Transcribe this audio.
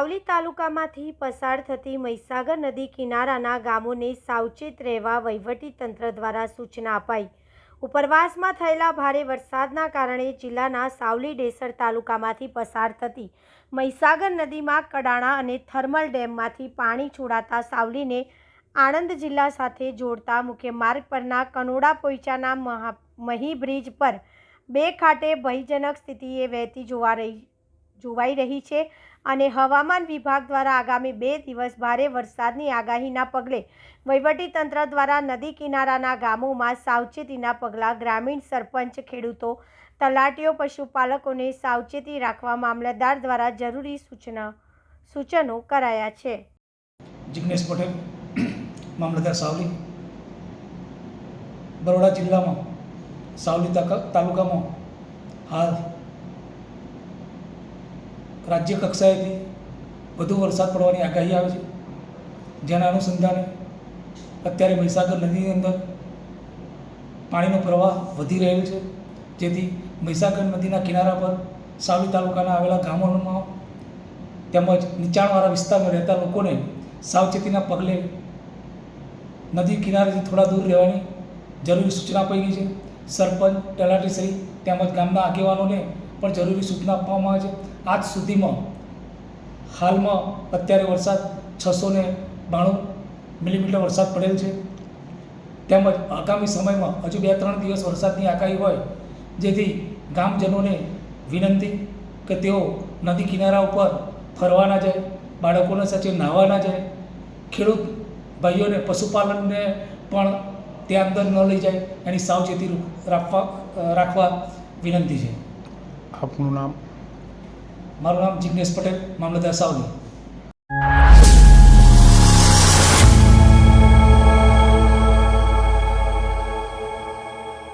સાવલી તાલુકામાંથી પસાર થતી મહીસાગર નદી કિનારાના ગામોને સાવચેત રહેવા વહીવટીતંત્ર દ્વારા સૂચના અપાઈ. ઉપરવાસમાં થયેલા ભારે વરસાદના કારણે જિલ્લાના સાવલી ડેસર તાલુકામાંથી પસાર થતી મહીસાગર નદીમાં કડાણા અને થર્મલ ડેમમાંથી પાણી છોડાતા સાવલીને આણંદ જિલ્લા સાથે જોડતા મુખ્ય માર્ગ પરના કનોડા પોઈચાના મહા, મહી બ્રિજ પર બે ખાટે ભયજનક સ્થિતિએ વહેતી જોવા રહી જોવાઈ રહી છે અને હવામાન વિભાગ દ્વારા આગામી બે દિવસ ભારે વરસાદની આગાહીના પગલે વહીવટીતંત્ર દ્વારા નદી કિનારાના ગામોમાં સાવચેતીના પગલાં ગ્રામીણ સરપંચ, ખેડૂતો, તલાટીઓ, પશુપાલકોને સાવચેતી રાખવા મામલતદાર દ્વારા જરૂરી સૂચના, સૂચનો કરાયા છે. જિગ્નેશ પટેલ, મામલતદાર સાવલી. બરોડા જિલ્લામાં સાવલી તાલુકામાં હાલ રાજ્ય કક્ષાએથી વધુ વરસાદ પડવાની આગાહી આવે છે. જેના અનુસંધાને અત્યારે મહીસાગર નદીની અંદર પાણીનો પ્રવાહ વધી રહેલો છે. જેથી મહીસાગર નદીના કિનારા પર સાવલી તાલુકાના આવેલા ગામોમાં તેમજ નીચાણવાળા વિસ્તારમાં રહેતા લોકોને સાવચેતીના પગલે નદી કિનારેથી થોડા દૂર રહેવાની જરૂરી સૂચના અપાઈ ગઈ છે. સરપંચ તલાટીશ્રી તેમજ ગામના આગેવાનોને પણ જરૂરી સૂચના આપવામાં આવે છે. આજ સુધીમાં હાલમાં અત્યારે વરસાદ છસો ને બાણું મિલીમીટર વરસાદ પડેલ છે. તેમજ આગામી સમયમાં હજુ બે ત્રણ દિવસ વરસાદની આગાહી હોય, જેથી ગામજનોને વિનંતી કે તેઓ નદી કિનારા ઉપર ફરવા ના જાય, બાળકોને સાથે નાહવા ના જાય, ખેડૂત ભાઈઓને પશુપાલનને પણ ત્યાં અંદર ન લઈ જાય, એની સાવચેતી રાખવા રાખવા વિનંતી છે. આપનું નામ? મારું નામ જિગ્નેશ પટેલ મામલતદાર સાવલી.